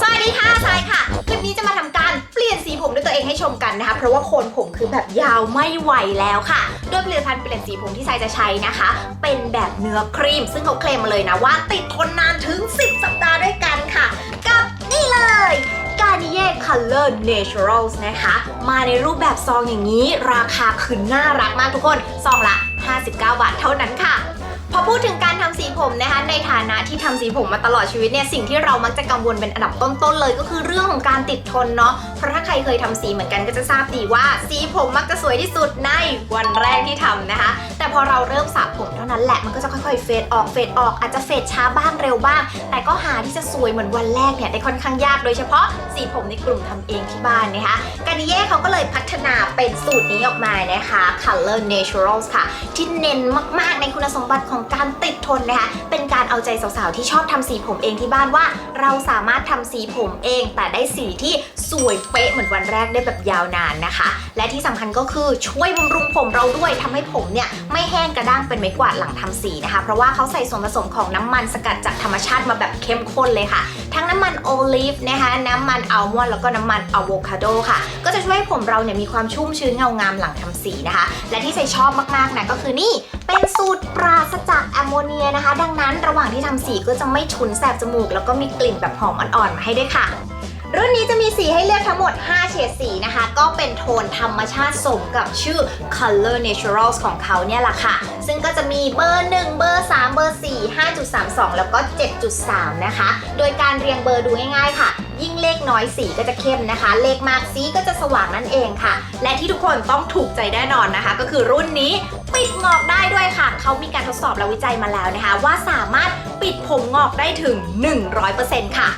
สวัสดีค่ะทรายค่ะ คลิปนี้จะมาทำการเปลี่ยนสีผมด้วยตัวเองให้ชมกันนะคะ เพราะว่าโคนผมคือแบบยาวไม่ไหวแล้วค่ะ โดยผลิตภัณฑ์เปลี่ยนสีผมที่ทรายจะใช้นะคะ เป็นแบบเนื้อครีม ซึ่งเขาเคลมมาเลยนะว่าติดทนนานถึง 10 สัปดาห์ด้วยกันค่ะ กับนี่เลย Garnier Color Naturals นะคะ มาในรูปแบบซองอย่างนี้ ราคาคือน่ารักมากทุกคน ซองละ 59 บาทเท่านั้นค่ะ พูดถึงการทำสีผมนะคะ ในฐานะที่ทำสีผมมาตลอดชีวิตเนี่ยสิ่งที่เรามักจะกังวลเป็นอันดับต้นๆเลยก็คือเรื่องของการติดทนเนาะเพราะถ้าใครเคยทำสีเหมือนกันก็จะทราบดีว่า สีผมมักจะสวยที่สุดในวันแรกที่ทำนะคะ พอเราเริ่มสระผมเท่านั้นแหละมันก็จะค่อยๆเฟดออกเฟดออกอาจจะเฟดช้าบ้างเร็วบ้าง แต่ก็หาที่จะสวยเหมือนวันแรกเนี่ยได้ค่อนข้างยากโดยเฉพาะสีผมในกลุ่มทำเองที่บ้านนะคะกานิเย่เขาก็เลยพัฒนาเป็นสูตรนี้ออกมานะคะ Color Naturals ค่ะ ที่เน้นมากๆในคุณสมบัติของการติดทนนะคะ เป็นการเอาใจสาวๆที่ชอบทำสีผมเองที่บ้านว่า เราสามารถทำสีผมเอง แต่ได้สีที่สวยเป๊ะเหมือนวันแรกได้แบบยาวนานนะคะ และที่สำคัญก็คือช่วยบำรุงผมเราด้วยทำให้ผมเนี่ยไม่แห้งกระด้างเป็นไม้กวาดหลังทำสีนะคะ เพราะว่าเขาใส่ส่วนผสมของน้ำมันสกัดจากธรรมชาติมาแบบเข้มข้นเลยค่ะ ทั้งน้ำมันโอลิฟนะคะ น้ำมันอัลมอนด์แล้วก็น้ำมันอะโวคาโดค่ะ ก็จะช่วยให้ผมเราเนี่ยมีความชุ่มชื้นเงางามหลังทำสีนะคะ และที่ใส่ชอบมากๆนะก็คือนี่เป็นสูตรปราศจากแอมโมเนียนะคะ ดังนั้นระหว่างที่ทำสีก็จะไม่ฉุนแสบจมูก แล้วก็มีกลิ่นแบบหอมอ่อนๆมาให้ด้วยค่ะ รุ่นนี้จะมีสีให้เลือกทั้งหมด 5 เฉดสีนะคะ ก็เป็นโทนธรรมชาติสมกับชื่อ Color Naturals ของเขาเนี่ยแหละค่ะ ซึ่งก็จะมีเบอร์ 1 เบอร์ 3 เบอร์ 4 5.32 แล้วก็ 7.3 นะคะ โดยการเรียงเบอร์ดูง่ายๆค่ะ ยิ่งเลขน้อยสีก็จะเข้มนะคะ เลขมากสีก็จะสว่างนั่นเองค่ะ และที่ทุกคนต้องถูกใจแน่นอนนะคะ ก็คือรุ่นนี้ปิดงอกได้ด้วยค่ะ เขามีการทดสอบและวิจัยมาแล้วนะคะ ว่าสามารถปิดผมงอกได้ถึง 100%ค่ะ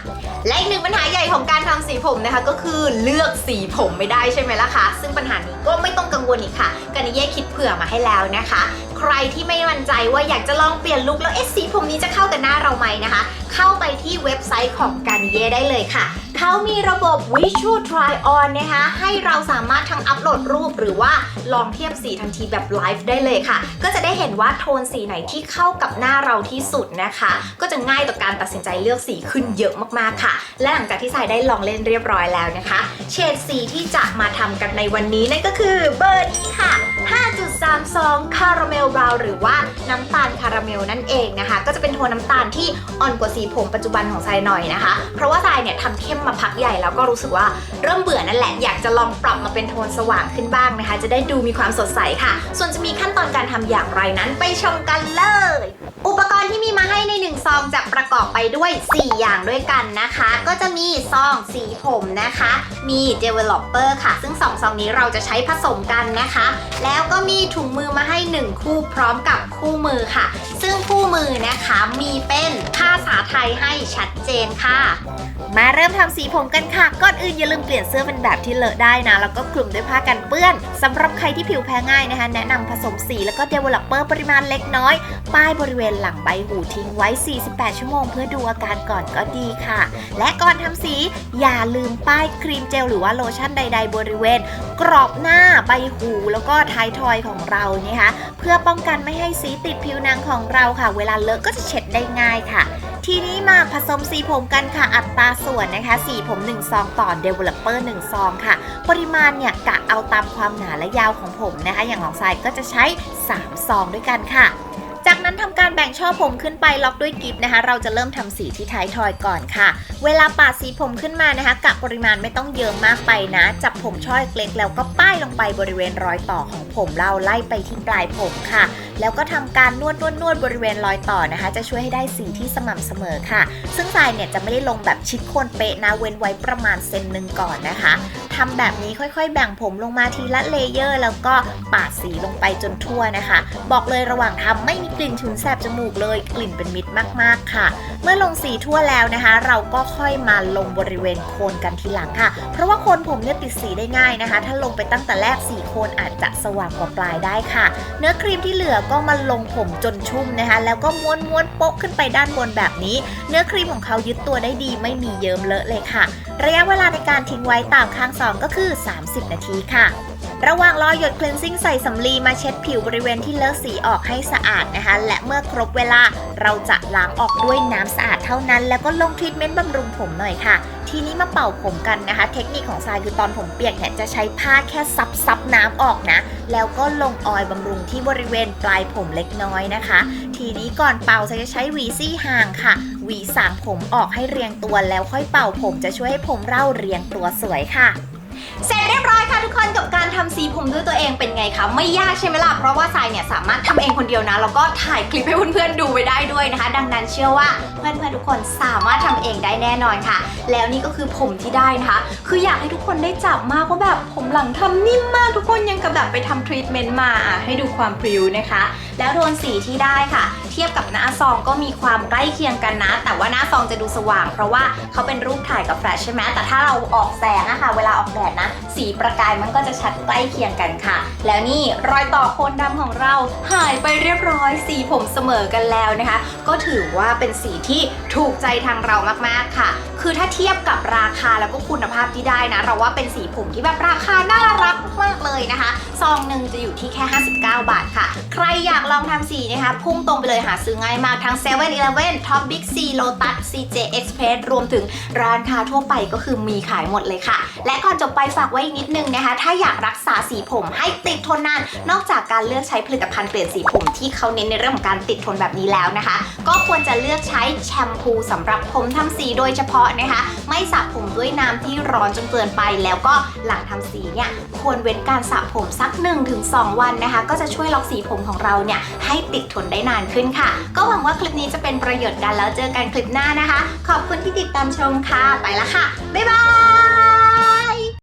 และอีกหนึ่งปัญหาใหญ่ของการทำสีผมนะคะ ก็คือเลือกสีผมไม่ได้ใช่ไหมล่ะคะ ซึ่งปัญหานี้ก็ไม่ต้องกังวลอีกค่ะกานิเย่คิดเผื่อมาให้แล้วนะคะ ใครที่ไม่มั่นใจว่าอยากจะลองเปลี่ยนลุคแล้วเอ๊ะสีผมนี้จะเข้ากับหน้าเราไหมนะคะ เข้าไปที่เว็บไซต์ของกานิเย่ได้เลยค่ะ เขามีระบบ Visual Try On นะคะ ให้เราสามารถทั้งอัปโหลดรูปหรือว่าลองเทียบสีทันทีแบบไลฟ์ได้เลยค่ะ ก็จะได้เห็นว่าโทนสีไหนที่เข้ากับหน้าเราที่สุดนะคะ ก็จะง่ายต่อการตัดสินใจเลือกสีขึ้นเยอะมากๆค่ะ และหลังจากที่สายได้ลองเล่นเรียบร้อยแล้วนะคะ เฉดสีที่จะมาทำกันในวันนี้นั่นก็คือเบอร์นี้ค่ะ 5.32 คาราเมลบราวน์หรือว่าน้ำตาลคาราเมลนั่นเองนะคะ ก็จะเป็นโทนน้ำตาลที่อ่อนกว่าสีผมปัจจุบันของทรายหน่อยนะคะ เพราะว่าทรายเนี่ยทำเข้มมาพักใหญ่แล้วก็รู้สึกว่าเริ่มเบื่อนั่นแหละอยากจะลองปรับมาเป็นโทนสว่างขึ้นบ้างนะคะ จะได้ดูมีความสดใสค่ะ ส่วนจะมีขั้นตอนการทำอย่างไรนั้นไปชมกันเลย อุปกรณ์ที่มีมาให้ในหนึ่งซองจะประกอบไปด้วย 4 อย่างด้วยกันนะคะ ก็จะมีซองสีผมนะคะ มี developer ค่ะ ซึ่ง 2 ซองนี้เราจะใช้ผสมกันนะคะ แล้วก็มีถุงมือมาให้ 1 คู่พร้อมกับคู่มือค่ะซึ่งคู่มือนะคะมีเป็นภาษาไทยให้ชัดเจนค่ะ มาเริ่มทำสีผมกันค่ะ ก่อนอื่นอย่าลืมเปลี่ยนเสื้อเป็นแบบที่เลอะได้นะ แล้วก็คลุมด้วยผ้ากันเปื้อนสำหรับใครที่ผิวแพ้ง่ายนะคะ แนะนำผสมสีแล้วก็ developer ปริมาณเล็กน้อย ป้ายบริเวณหลังใบหูทิ้งไว้ 48 ชั่วโมง เพื่อดูอาการก่อนก็ดีค่ะ และก่อนทำสีอย่าลืมป้ายครีมเจลหรือว่าโลชั่นใด ๆ บริเวณ กรอบหน้าใบหู แล้วก็ท้ายทอยของเรานะคะเพื่อป้องกันไม่ให้สีติดผิวหนังของเราค่ะ เวลาเลอะก็จะเช็ดได้ง่ายค่ะ ทีนี้มาผสมสีผมกันค่ะ อัตราส่วนนะคะ สีผม 1 ซองต่อ developer 1 ซองค่ะ ปริมาณเนี่ยกะเอาตามความหนาและยาวของผมนะคะ อย่างของทรายก็จะใช้ 3 ซองด้วยกันค่ะ จากนั้นทำการแบ่งช่อผมขึ้นไปล็อกด้วยกิฟนะคะ เราจะเริ่มทำสีที่ท้ายทอยก่อนค่ะ เวลาปาดสีผมขึ้นมานะคะกะปริมาณไม่ต้องเยอะมากไปนะ จับผมช่อเล็กๆแล้วก็ป้ายลงไปบริเวณรอยต่อของผมเราไล่ไปที่ปลายผมค่ะ แล้วก็ทำการนวดนวดนวดบริเวณรอยต่อนะคะ จะช่วยให้ได้สีที่สม่ำเสมอค่ะ ซึ่งทรายเนี่ยจะไม่ได้ลงแบบชิดโคนเป๊ะนะเว้นไว้ประมาณเซนหนึ่งก่อนนะคะ ทำแบบนี้ค่อยๆ แบ่งผมลงมาทีละเลเยอร์ แล้วก็ปาดสีลงไปจนทั่วนะคะ บอกเลยระหว่างทำไม่มีกลิ่นฉุนแสบจมูกเลยกลิ่นเป็นมิตรมากๆค่ะ เมื่อลงสีทั่วแล้วนะคะ เราก็ค่อยมาลงบริเวณโคนกันทีหลังค่ะ เพราะว่าโคนผมเนี่ยติดสีได้ง่ายนะคะ ถ้าลงไปตั้งแต่แรกสีโคนอาจจะสว่างกว่าปลายได้ค่ะ เนื้อครีมที่เหลือก็มาลงผมจนชุ่มนะคะ แล้วก็ม้วนม้วนๆโปะขึ้นไปด้านบนแบบนี้ เนื้อครีมของเขายึดตัวได้ดีไม่มีเยิ้มเลอะเลยค่ะ ระยะเวลาในการทิ้งไว้ตามข้างซองก็คือ 30 นาทีค่ะ ระหว่างรอหยด cleansing ใส่สำลีมาเช็ดผิวบริเวณที่เลอะสีออกให้สะอาดนะคะ และเมื่อครบเวลาเราจะล้างออกด้วยน้ำสะอาดเท่านั้น แล้วก็ลงทรีทเมนต์บำรุงผมหน่อยค่ะ ทีนี้มาเป่าผมกันนะคะ เทคนิคของทรายคือตอนผมเปียกเนี่ยจะใช้ผ้าแค่ซับซับน้ำออกนะ แล้วก็ลงออยล์บำรุงที่บริเวณปลายผมเล็กน้อยนะคะ ทีนี้ก่อนเป่าทรายจะใช้หวีซี่ห่างค่ะ หวีสางผมออกให้เรียงตัวแล้วค่อยเป่าผมจะช่วยให้ผมเร่าเรียงตัวสวยค่ะ เสร็จเรียบร้อยค่ะทุกคนกับการทำสีผมด้วยตัวเองเป็นไงคะไม่ยากใช่ไหมล่ะเพราะว่าทรายเนี่ยสามารถทำเองคนเดียวนะแล้วก็ถ่ายคลิปให้เพื่อนๆดูไว้ได้ด้วยนะคะ ดังนั้นเชื่อว่าเพื่อนๆทุกคนสามารถทำเองได้แน่นอนค่ะ แล้วนี่ก็คือผมที่ได้นะคะ คืออยากให้ทุกคนได้จับมากว่าแบบผมหลังทำนิ่มมากทุกคนยังกับแบบไปทำทรีทเมนต์มาอะให้ดูความพริ้วนะคะ แล้วโทนสีที่ได้ค่ะ เทียบกับหน้าซองก็มีความใกล้เคียงกันนะ แต่ว่าหน้าซองจะดูสว่าง เพราะว่าเขาเป็นรูปถ่ายกับแฟลชใช่ไหมแต่ถ้าเราออกแสงอะค่ะ เวลาออกแดดนะ สีประกายมันก็จะชัดใกล้เคียงกันค่ะ แล้วนี่รอยต่อโคนดำของเราหายไปเรียบร้อย สีผมเสมอกันแล้วนะคะ ก็ถือว่าเป็นสีที่ถูกใจทางเรามากๆค่ะ คือถ้าเทียบกับราคาแล้วก็คุณภาพที่ได้นะ เราว่าเป็นสีผมที่แบบราคาน่ารักมากเลยนะคะ ซองหนึ่งจะอยู่ที่แค่ 59 บาทค่ะ ใครอยากลองทำสีนะคะ พุ่งตรงไปเลยหาซื้อง่ายมากทั้ง7 e เ e ่ e อเ Top Big C Lotus CJ Express รวมถึงร้านค้าทั่วไปก็คือมีขายหมดเลยค่ะ และก่อนจบไปฝากไว้อีกนิดนึงนะคะ ถ้าอยากรักษาสีผมให้ติดทนนาน นอกจากการเลือกใช้ผลิตภัณฑ์เปลี่ยนสีผมที่เขาเน้นในเรื่องของการติดทนแบบนี้แล้วนะคะ ก็ควรจะเลือกใช้แชมพูสำหรับผมทำสีโดยเฉพาะนะคะ ไม่สระผมด้วยน้ำที่ร้อนจนเกินไป แล้วก็หลังทำสีเนี่ยควรเว้นการสระผมสัก 1-2 วันนะคะ ก็จะช่วยล็อกสีผมของเราเนี่ยให้ติดทนได้นานขึ้นค่ะ ก็หวังว่าคลิปนี้จะเป็นประโยชน์กันแล้วเจอกันคลิปหน้านะคะ ขอบคุณที่ติดตามชมค่ะ ไปละค่ะ บ๊ายบาย